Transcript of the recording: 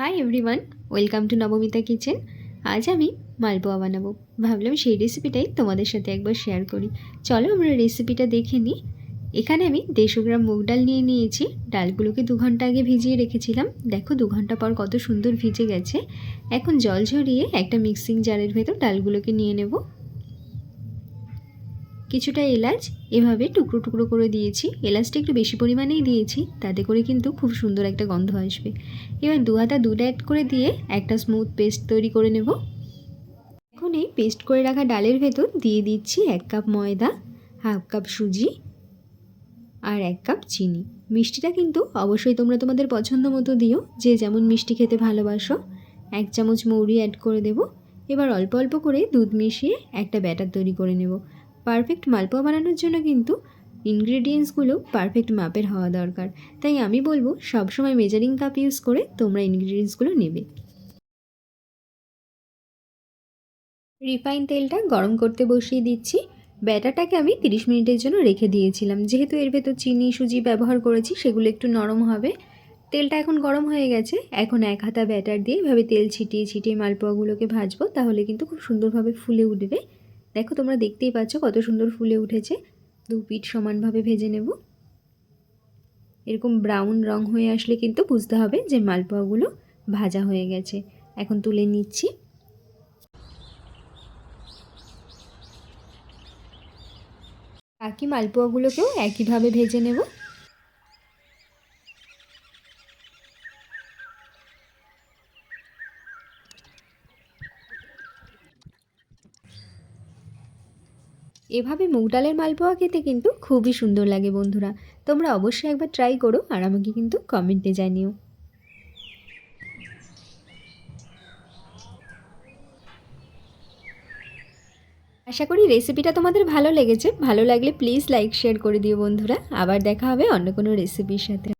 Hi everyone welcome to Nabamita kitchen আজ আমি মালপোয়া বানাবো। ভাবলাম সেই রেসিপিটাই তোমাদের সাথে একবার শেয়ার করি। চলো আমরা রেসিপিটা দেখে নিই। এখানে আমি দেড়শো গ্রাম মুগ ডাল নিয়ে নিয়েছি। ডালগুলোকে দু ঘণ্টা আগে ভিজিয়ে রেখেছিলাম। দেখো, দু ঘণ্টা পর কত সুন্দর ভিজে গেছে। এখন জল ঝরিয়ে একটা মিক্সিং জারের ভেতর ডালগুলোকে নিয়ে নেব। কিছুটা এলাচ এভাবে টুকরো টুকরো করে দিয়েছি। এলাচটা একটু বেশি পরিমাণেই দিয়েছি, তাতে করে কিন্তু খুব সুন্দর একটা গন্ধ আসবে। এবার দু হাতা দুধ অ্যাড করে দিয়ে একটা স্মুথ পেস্ট তৈরি করে নেব। এখন এই পেস্ট করে রাখা ডালের ভেতর দিয়ে দিচ্ছি এক কাপ ময়দা হাফ কাপ সুজি আর এক কাপ চিনি। মিষ্টিটা কিন্তু অবশ্যই তোমরা তোমাদের পছন্দ মতো দিও, যে যেমন মিষ্টি খেতে ভালোবাসো। এক চামচ মৌরি অ্যাড করে দেব। এবার অল্প অল্প করে দুধ মিশিয়ে একটা ব্যাটার তৈরি করে নেব। পারফেক্ট মালপোয়া বানানোর জন্য কিন্তু ইনগ্রেডিয়েন্টসগুলো পারফেক্ট মাপের হওয়া দরকার। তাই আমি বলব, সবসময় মেজারিং কাপ ইউজ করে তোমরা ইনগ্রেডিয়েন্টসগুলো নেবে। রিফাইন তেলটা গরম করতে বসিয়ে দিচ্ছি। ব্যাটাটাকে আমি 30 মিনিটের জন্য রেখে দিয়েছিলাম। যেহেতু এর ভেতর চিনি, সুজি ব্যবহার করেছি, সেগুলো একটু নরম হবে। তেলটা এখন গরম হয়ে গেছে। এখন এক হাতা ব্যাটার দিয়ে এভাবে তেল ছিটিয়ে ছিটিয়ে মালপোয়াগুলোকে ভাজবো, তাহলে কিন্তু খুব সুন্দরভাবে ফুলে উঠবে। দেখো তোমরা দেখতেই পাচ্ছ কত সুন্দর ফুলে উঠেছে। দু পিঠ সমানভাবে ভেজে নেব। এরকম ব্রাউন রং হয়ে আসলে কিন্তু বুঝতে হবে যে মালপোয়াগুলো ভাজা হয়ে গেছে। এখন তুলে নিচ্ছি। বাকি মালপোয়াগুলোকেও একইভাবে ভেজে নেব। এভাবে মুগ ডালের মালপোয়া খেতে কিন্তু খুবই সুন্দর লাগে বন্ধুরা। তোমরা অবশ্যই একবার ট্রাই করো আর আমাকে কিন্তু কমেন্টে জানিও। আশা করি রেসিপিটা তোমাদের ভালো লেগেছে। ভালো লাগলে প্লিজ লাইক শেয়ার করে দিও বন্ধুরা। আবার দেখা হবে অন্য কোনো রেসিপির সাথে।